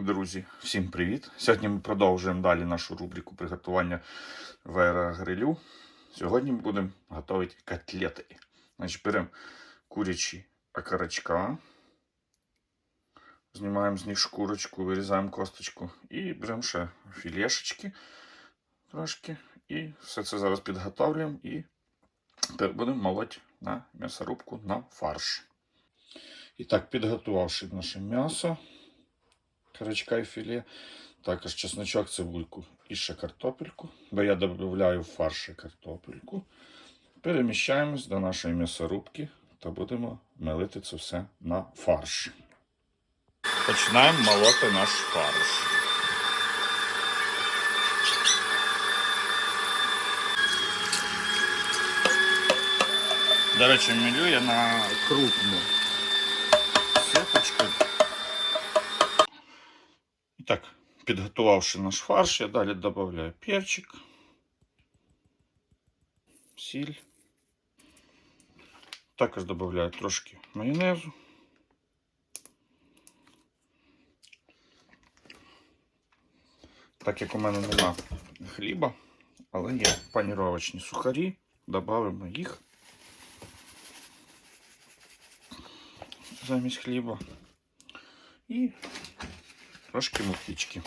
Друзі, всім привіт! Сьогодні ми продовжуємо далі нашу рубрику приготування в аерогрилю. Сьогодні ми будемо готувати котлети. Значить, беремо курячі окорочка, знімаємо з них шкурочку, вирізаємо косточку і беремо ще філешечки трошки. І все це зараз підготовлюємо і будемо молоти на м'ясорубку на фарш. І так, підготувавши наше м'ясо, карачка і філе, також чесночок, цибульку і ще картопельку, бо я додаю в фарш ще картопельку. Переміщаємось до нашої м'ясорубки та будемо мелити це все на фарш. Починаємо молоти наш фарш. До речі, мілю я на крупну підготувавши наш фарш, я далі додаю перчик, сіль. Також додаю трошки майонезу. Так як у мене нема хліба, але є паніровочні сухарі, додамо їх. замість хліба. І трошки муктички.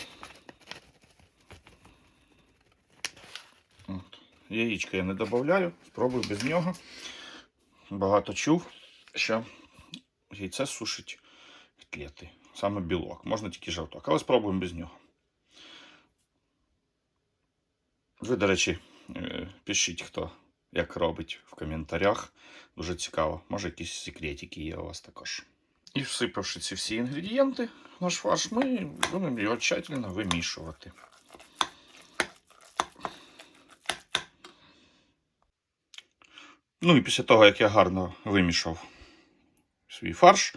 От. Яєчка я не додаю, спробую без нього. Багато чув, що яйце сушить котлети. Саме білок. Можна тільки жовток, але спробуємо без нього. Ви, до речі, е, пишіть, хто як робить в коментарях. Дуже цікаво. Може, якісь секретики є у вас також. І всипавши ці всі інгредієнти в наш фарш, ми будемо його тщательно вимішувати. Ну і після того, як я гарно вимішав свій фарш,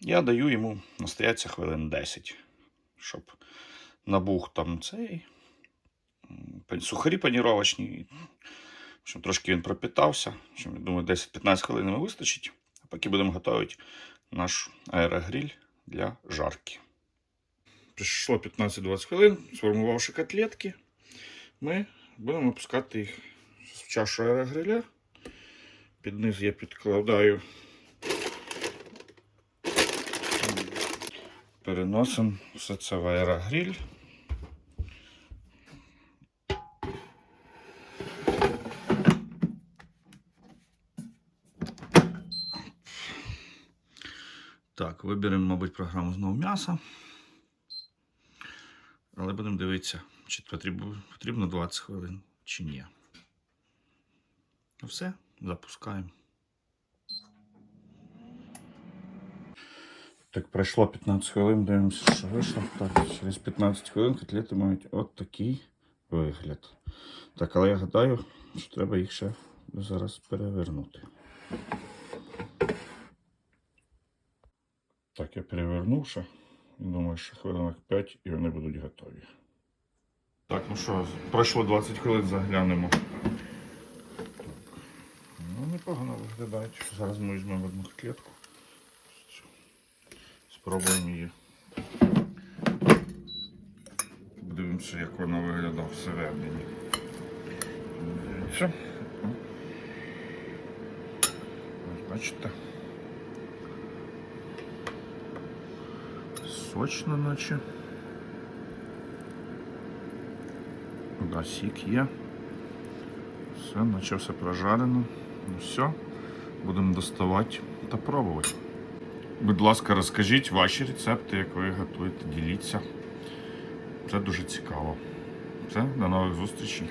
я даю йому настоятися хвилин 10, щоб набух там цей сухарі паніровочні. Щоб трошки він пропитався. Щоб, думаю, 10-15 хвилин йому вистачить. А поки будемо готувати наш аерогриль для жарки. Прийшло 15-20 хвилин, сформувавши котлетки, ми будемо опускати їх в чашу аерогриля. Під низ я підкладаю. Переносимо все це в аерогриль. Так, виберемо, мабуть, програму знову м'яса. Але будемо дивитися, чи потрібно, потрібно 20 хвилин, чи ні. Ну все, запускаємо. Так, пройшло 15 хвилин, дивимося, що вийшло. Так, через 15 хвилин котлети мають от такий вигляд. Так, але я гадаю, що треба їх ще зараз перевернути. Так, я перевернув ще. Думаю, що хвилинок 5 і вони будуть готові. Так, ну що, пройшло 20 хвилин, заглянемо. Ну, непогано виглядають. Зараз ми візьмемо одну котлетку. Спробуємо її. Подивимося, як вона виглядає всередині. Дивіться. Бачите? Сочно наче. Да, сік є. Все, наче все прожарено. Ну все, будемо доставати та пробувати. Будь ласка, розкажіть ваші рецепти, як ви готуєте, діліться. Це дуже цікаво. Все, до нових зустрічей.